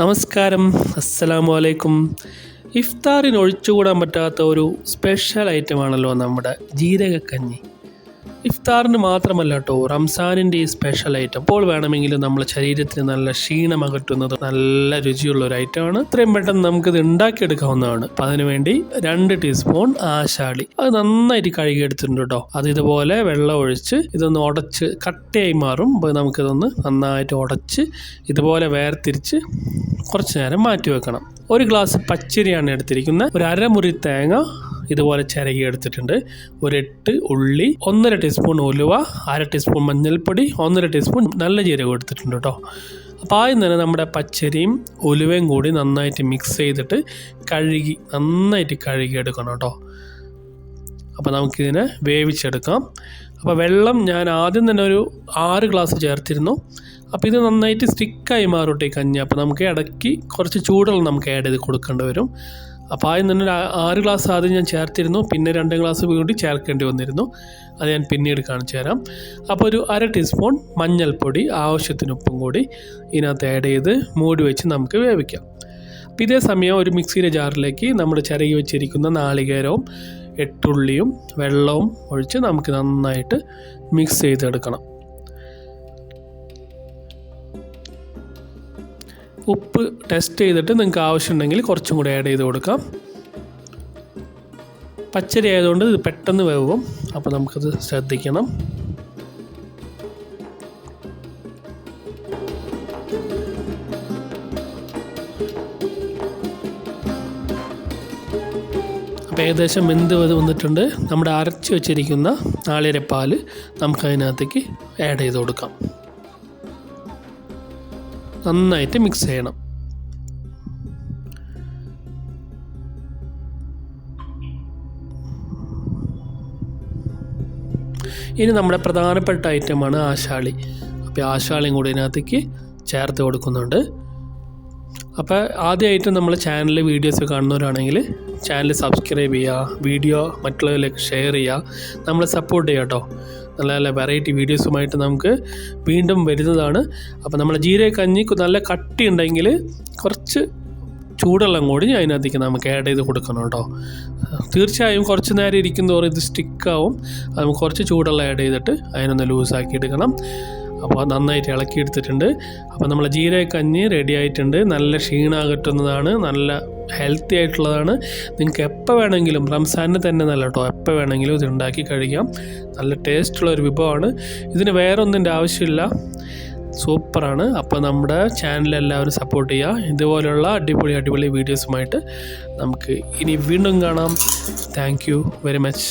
നമസ്കാരം. അസ്സലാമു അലൈക്കും. ഇഫ്താറിന് ഒഴിച്ചുകൂടാൻ പറ്റാത്ത ഒരു സ്പെഷ്യൽ ഐറ്റമാണല്ലോ നമ്മുടെ ജീരകക്കഞ്ഞി. ഇഫ്താറിന് മാത്രമല്ല കേട്ടോ റംസാനിന്റെ ഈ സ്പെഷ്യൽ ഐറ്റം ഇപ്പോൾ വേണമെങ്കിലും നമ്മുടെ ശരീരത്തിന് നല്ല ക്ഷീണം അകറ്റുന്നത് നല്ല രുചിയുള്ള ഒരു ഐറ്റമാണ് ഇത്രയും പെട്ടെന്ന് നമുക്കിത് ഉണ്ടാക്കിയെടുക്കാവുന്നതാണ്. അപ്പം അതിനുവേണ്ടി രണ്ട് ടീസ്പൂൺ ആശാളി. അത് നന്നായിട്ട് കഴുകിയെടുത്തിട്ടുണ്ട് കേട്ടോ അത് ഇതുപോലെ വെള്ളം ഒഴിച്ച് ഇതൊന്ന് ഉടച്ച് കട്ടയായി മാറും. അപ്പോൾ നമുക്കിതൊന്ന് നന്നായിട്ട് ഉടച്ച് ഇതുപോലെ വേർതിരിച്ച് കുറച്ച് നേരം മാറ്റി വെക്കണം. ഒരു ഗ്ലാസ് പച്ചരിയാണ് എടുത്തിരിക്കുന്നത്. ഒരു അരമുറി തേങ്ങ ഇതുപോലെ ചിരകി എടുത്തിട്ടുണ്ട്. ഒരു എട്ട് ഉള്ളി ഒന്നര ടീസ്പൂൺ ഉലുവ അര ടീസ്പൂൺ മഞ്ഞൾപ്പൊടി ഒന്നര ടീസ്പൂൺ നല്ല ജീരകം എടുത്തിട്ടുണ്ട് കേട്ടോ. അപ്പോൾ ആദ്യം തന്നെ നമ്മുടെ പച്ചരിയും ഉലുവയും കൂടി നന്നായിട്ട് മിക്സ് ചെയ്തിട്ട് കഴുകി നന്നായിട്ട് കഴുകി എടുക്കണം കേട്ടോ. അപ്പോൾ നമുക്കിതിനെ വേവിച്ചെടുക്കാം. അപ്പോൾ വെള്ളം ഞാൻ ആദ്യം തന്നെ ഒരു ആറ് ഗ്ലാസ് ചേർത്തിരുന്നു. അപ്പോൾ ഇത് നന്നായിട്ട് സ്റ്റിക്കായി മാറൂട്ടെ ഈ കഞ്ഞി. അപ്പോൾ നമുക്ക് ഇടയ്ക്ക് കുറച്ച് ചൂടുള്ള നമുക്ക് ആഡ് ചെയ്ത് കൊടുക്കേണ്ടി വരും. അപ്പോൾ ആദ്യം തന്നെ ഒരു ആറ് ഗ്ലാസ് ആദ്യം ഞാൻ ചേർത്തിരുന്നു. പിന്നെ രണ്ട് ഗ്ലാസ് വീണ്ടും ചേർക്കേണ്ടി വന്നിരുന്നു. അത് ഞാൻ പിന്നീട് കാണിച്ചു തരാം. അപ്പോൾ ഒരു അര ടീസ്പൂൺ മഞ്ഞൾപ്പൊടി ആവശ്യത്തിന് ഉപ്പും കൂടി ഇതിനകത്ത് ആഡ് ചെയ്ത് മൂടി വെച്ച് നമുക്ക് വേവിക്കാം. അപ്പോൾ ഇതേ സമയം ഒരു മിക്സിയുടെ ജാറിലേക്ക് നമ്മൾ ചിരകി വെച്ചിരിക്കുന്ന നാളികേരവും എട്ടുള്ളിയും വെള്ളവും ഒഴിച്ച് നമുക്ക് നന്നായിട്ട് മിക്സ് ചെയ്തെടുക്കണം. ഉപ്പ് ടെസ്റ്റ് ചെയ്തിട്ട് നിങ്ങൾക്ക് ആവശ്യമുണ്ടെങ്കിൽ കുറച്ചും കൂടി ആഡ് ചെയ്ത് കൊടുക്കാം. പച്ചരി ആയതുകൊണ്ട് ഇത് പെട്ടെന്ന് വേവും. അപ്പോൾ നമുക്കത് ശ്രദ്ധിക്കണം. ഏകദേശം വെന്ത് വന്ന് വന്നിട്ടുണ്ട്. നമ്മുടെ അരച്ച് വെച്ചിരിക്കുന്ന നാളികര നമുക്ക് നമുക്കതിനകത്തേക്ക് ആഡ് ചെയ്ത് കൊടുക്കാം. നന്നായിട്ട് മിക്സ് ചെയ്യണം. ഇനി നമ്മുടെ പ്രധാനപ്പെട്ട ഐറ്റമാണ് ആശാളി. അപ്പോൾ ആശാളിയും കൂടി ഇതിനകത്തേക്ക് ചേർത്ത് കൊടുക്കുന്നുണ്ട്. അപ്പോൾ ആദ്യമായിട്ട് നമ്മൾ ചാനലിൽ വീഡിയോസ് കാണുന്നവരാണെങ്കിൽ ചാനൽ സബ്സ്ക്രൈബ് ചെയ്യുക വീഡിയോ മറ്റുള്ളവരിലേക്ക് ഷെയർ ചെയ്യുക നമ്മളെ സപ്പോർട്ട് ചെയ്യുക കേട്ടോ നല്ല നല്ല വെറൈറ്റി വീഡിയോസുമായിട്ട് നമുക്ക് വീണ്ടും വരുന്നതാണ്. അപ്പോൾ നമ്മളെ ജീരക കഞ്ഞി നല്ല കട്ടി ഉണ്ടെങ്കിൽ കുറച്ച് ചൂടെല്ലാം കൂടി അതിനകത്തേക്ക് നമുക്ക് ആഡ് ചെയ്ത് കൊടുക്കണം കേട്ടോ തീർച്ചയായും കുറച്ച് നേരം ഇരിക്കുന്നതോറും ഇത് സ്റ്റിക്കാവും നമുക്ക് കുറച്ച് ചൂടെല്ലാം ആഡ് ചെയ്തിട്ട് അതിനൊന്ന് ലൂസാക്കി എടുക്കണം. അപ്പോൾ നന്നായിട്ട് ഇളക്കി എടുത്തിട്ടുണ്ട് അപ്പോൾ നമ്മൾ ജീരകക്കഞ്ഞ് റെഡി ആയിട്ടുണ്ട് നല്ല ക്ഷീണാകറ്റുന്നതാണ്. നല്ല ഹെൽത്തി ആയിട്ടുള്ളതാണ്. നിങ്ങൾക്ക് എപ്പോൾ വേണമെങ്കിലും റംസാനിന് തന്നെ നല്ല കേട്ടോ. എപ്പോൾ വേണമെങ്കിലും ഇത് ഉണ്ടാക്കി കഴിക്കാം. നല്ല ടേസ്റ്റുള്ള ഒരു വിഭവമാണ്. ഇതിന് വേറെ ഒന്നിന്റെ ആവശ്യമില്ല. സൂപ്പറാണ്. അപ്പോൾ നമ്മുടെ ചാനൽ എല്ലാവരും സപ്പോർട്ട് ചെയ്യുക. ഇതുപോലെയുള്ള അടിപൊളി അടിപൊളി വീഡിയോസുമായിട്ട് നമുക്ക് ഇനി വീണ്ടും കാണാം. Thank very much.